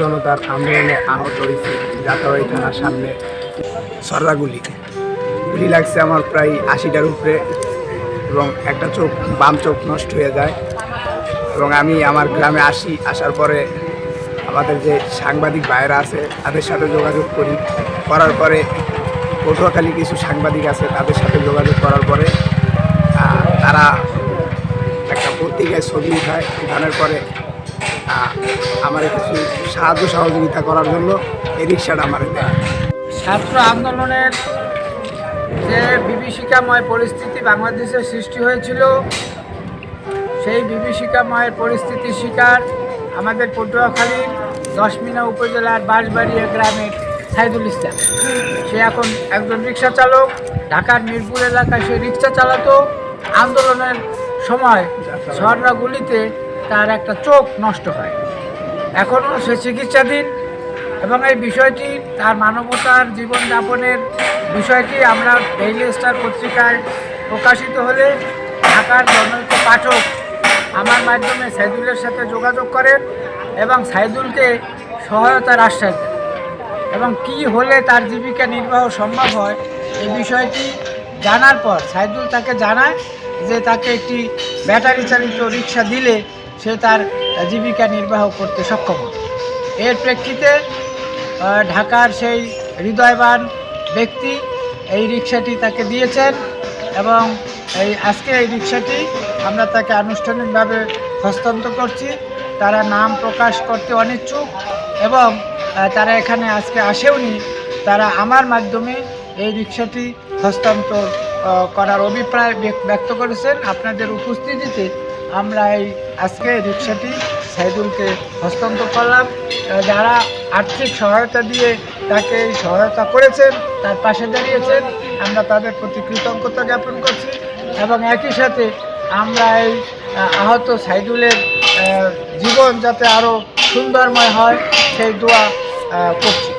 জনতার আন্দোলনে আহত হয়েছি যাত্রাবাড়ি থানার সামনে। সর্দাগুলি গুলি লাগছে আমার প্রায় আশিটার উপরে এবং একটা চোখ, বাম চোখ নষ্ট হয়ে যায়। এবং আমি আমার গ্রামে আসি, আসার পরে আমাদের যে সাংবাদিক ভাইয়েরা আছে, তাদের সাথে যোগাযোগ করি। করার পরে পটুয়াখালী কিছু সাংবাদিক আছে, তাদের সাথে যোগাযোগ করার পরে তারা একটা পত্রিকায় ছবি উঠায়। উঠানোর পরে আমার কিছু সাহায্য সহযোগিতা করার জন্য এই রিক্সাটা আমার দেয়। ছাত্র আন্দোলনের যে বিভীষিকাময় পরিস্থিতি বাংলাদেশে সৃষ্টি হয়েছিল সেই বিভীষিকাময় পরিস্থিতির শিকার আমাদের পটুয়াখালীর দশমিনা উপজেলার বাঁশবাড়িয়া গ্রামের সাইদুল ইসলাম। সে এখন একজন রিক্সা চালক ঢাকার মিরপুর এলাকায় সে রিক্সা চালাতো। আন্দোলনের সময় ঝর্ণাগুলিতে তার একটা চোখ নষ্ট হয়। এখনও সে চিকিৎসাধীন এবং এই বিষয়টি তার মানবতার জীবনযাপনের বিষয়টি আমরা ডেইলি স্টার পত্রিকায় প্রকাশিত হলে ঢাকার জনৈক পাঠক আমার মাধ্যমে সাইদুলের সাথে যোগাযোগ করেন এবং সাইদুলকে সহায়তার আশ্বাস দেন। এবং কি হলে তার জীবিকা নির্বাহ সম্ভব হয় এই বিষয়টি জানার পর সাইদুল তাকে জানায় যে তাকে একটি ব্যাটারি চালিত রিক্সা দিলে সে তার জীবিকা নির্বাহ করতে সক্ষম এর প্রেক্ষিতে ঢাকার সেই হৃদয়বান ব্যক্তি এই রিক্সাটি তাকে দিয়েছেন এবং এই আজকে এই রিক্সাটি আমরা তাকে আনুষ্ঠানিকভাবে হস্তান্তর করছি। তারা নাম প্রকাশ করতে অনিচ্ছুক এবং তারা এখানে আজকে আসেওনি। তারা আমার মাধ্যমে এই রিক্সাটি হস্তান্তর করার অভিপ্রায় ব্যক- ব্যক্ত করেছেন। আপনাদের উপস্থিতিতে আমরা এই আজকে রিক্সাটি সাইদুলকে হস্তান্তর করলাম। যারা আর্থিক সহায়তা দিয়ে তাকে এই সহায়তা করেছেন, তার পাশে দাঁড়িয়েছেন, আমরা তাদের প্রতি কৃতজ্ঞতা জ্ঞাপন করছি এবং একই সাথে আমরা এই আহত সাইদুলের জীবন যাতে আরও সুন্দরময় হয়, সেই দোয়া করছি।